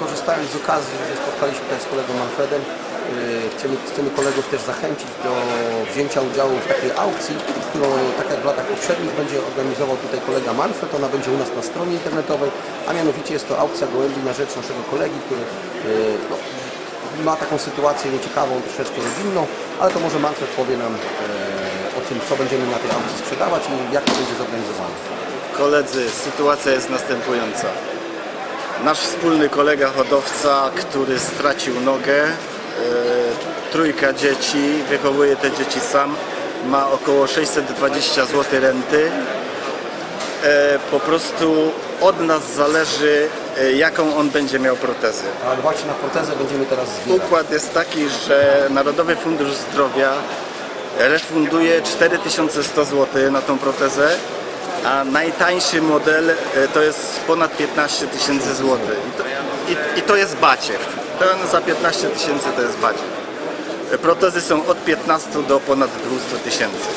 korzystając z okazji, że spotkaliśmy tutaj z kolegą Manfredem, chcemy, chcemy kolegów też zachęcić do wzięcia udziału w takiej aukcji, którą tak jak w latach poprzednich będzie organizował tutaj kolega Manfred, ona będzie u nas na stronie internetowej, a mianowicie jest to aukcja gołębi na rzecz naszego kolegi, który yy, no, ma taką sytuację nieciekawą, troszeczkę rodzinną, ale to może Manfred powie nam e, o tym, co będziemy na tej aukcji sprzedawać i jak to będzie zorganizowane. Koledzy, sytuacja jest następująca. Nasz wspólny kolega hodowca, który stracił nogę, e, trójka dzieci, wychowuje te dzieci sam, ma około 620 zł renty. E, po prostu od nas zależy, e, jaką on będzie miał protezę. Ale właśnie na protezę będziemy teraz zbierać. Układ jest taki, że Narodowy Fundusz Zdrowia refunduje 4100 zł na tą protezę, a najtańszy model e, to jest ponad 15 tysięcy złotych. I to, i, I to jest baciew. Ten za 15 tysięcy to jest baciew. E, Protezy są od 15 do ponad 200 tysięcy.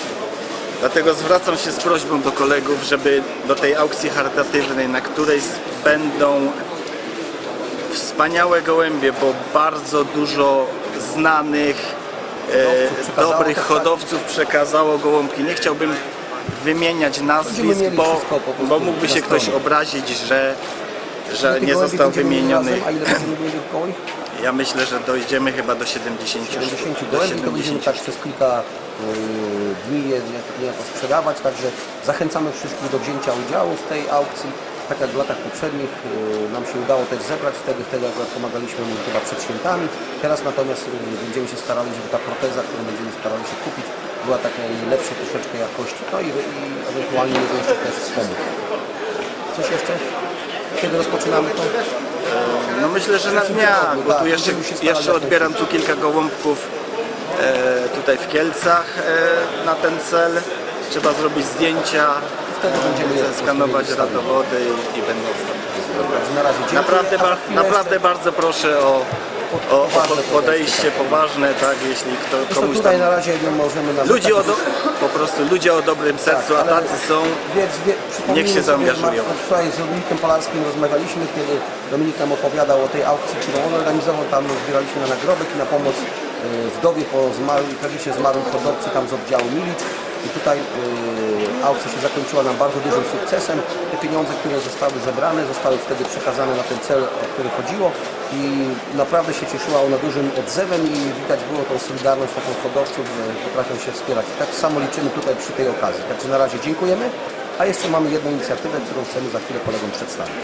Dlatego zwracam się z prośbą do kolegów, żeby do tej aukcji charytatywnej, na której będą wspaniałe gołębie, bo bardzo dużo znanych, e, dobrych hodowców przekazało gołąbki. Nie chciałbym wymieniać nazwisk, bo, bo mógłby się ktoś obrazić, że, że nie został wymieniony. Ja myślę, że dojdziemy chyba do 70 sztuk, 70 do gołębi, to będziemy 70 tak przez kilka y, dni je nie- niejako sprzedawać, także zachęcamy wszystkich do wzięcia udziału w tej aukcji. Tak jak w latach poprzednich y, nam się udało też zebrać wtedy, wtedy akurat pomagaliśmy mu chyba przed świętami. Teraz natomiast y, będziemy się starali, żeby ta proteza, którą będziemy starali się kupić, była takiej lepszej troszeczkę jakości, no i, i ewentualnie jego jeszcze też wspomóc. Coś jeszcze? Kiedy rozpoczynamy to? No myślę, że na dniach, bo tu jeszcze, jeszcze odbieram tu kilka gołąbków e, tutaj w Kielcach e, na ten cel. Trzeba zrobić zdjęcia, Wtedy będziemy zeskanować radowody i, i będą Także na razie dziękuję. Naprawdę, A za bar, chwilę naprawdę bardzo proszę o, o, o Poważne podejście poważne, tak, jeśli kto, Zresztą komuś tutaj tam... na razie nie możemy narzekać. Ludzie o do, po prostu ludzie o dobrym sercu, a ale- tacy są. Więc wie, Niech się zaangażują. Wczoraj z Dominikiem Polarskim rozmawialiśmy, kiedy Dominik nam opowiadał o tej aukcji, którą on organizował. Tam zbieraliśmy na nagrobek i na pomoc e, wdowie po zmarłym, tragicznie zmarłym hodowcy tam z oddziału Milicz. I tutaj e, aukcja się zakończyła nam bardzo dużym sukcesem. Te pieniądze, które zostały zebrane, zostały wtedy przekazane na ten cel, o który chodziło i naprawdę się cieszyła ona dużym odzewem i widać było tą solidarność taką hodowców, że potrafią się wspierać. I tak samo liczymy tutaj przy tej okazji. Także na razie dziękujemy, a jeszcze mamy jedną inicjatywę, którą chcemy za chwilę kolegom przedstawić.